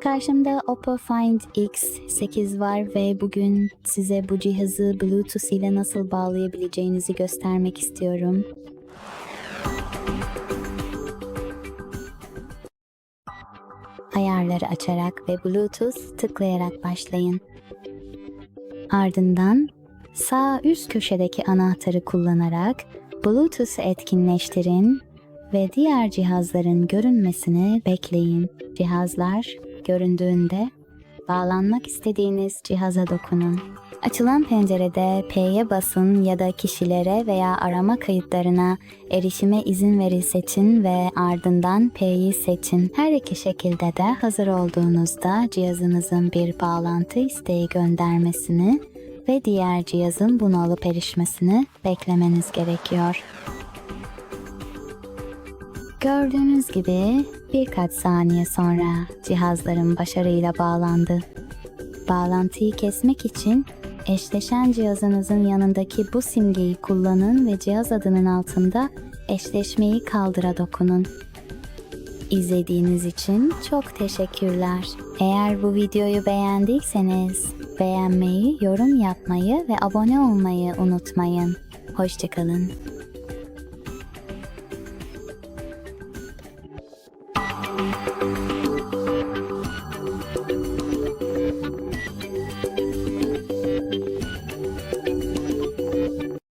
Karşımda Oppo Find X8 var ve bugün size bu cihazı Bluetooth ile nasıl bağlayabileceğinizi göstermek istiyorum. Ayarları açarak ve Bluetooth tıklayarak başlayın. Ardından sağ üst köşedeki anahtarı kullanarak Bluetooth'u etkinleştirin ve diğer cihazların görünmesini bekleyin. Cihazlar göründüğünde bağlanmak istediğiniz cihaza dokunun. Açılan pencerede P'ye basın ya da kişilere veya arama kayıtlarına erişime izin veri seçin ve ardından P'yi seçin. Her iki şekilde de hazır olduğunuzda cihazınızın bir bağlantı isteği göndermesini ve diğer cihazın bunu alıp erişmesini beklemeniz gerekiyor. Gördüğünüz gibi birkaç saniye sonra cihazların başarıyla bağlandı. Bağlantıyı kesmek için eşleşen cihazınızın yanındaki bu simgeyi kullanın ve cihaz adının altında eşleşmeyi kaldıra dokunun. İzlediğiniz için çok teşekkürler. Eğer bu videoyu beğendiyseniz beğenmeyi, yorum yapmayı ve abone olmayı unutmayın. Hoşçakalın.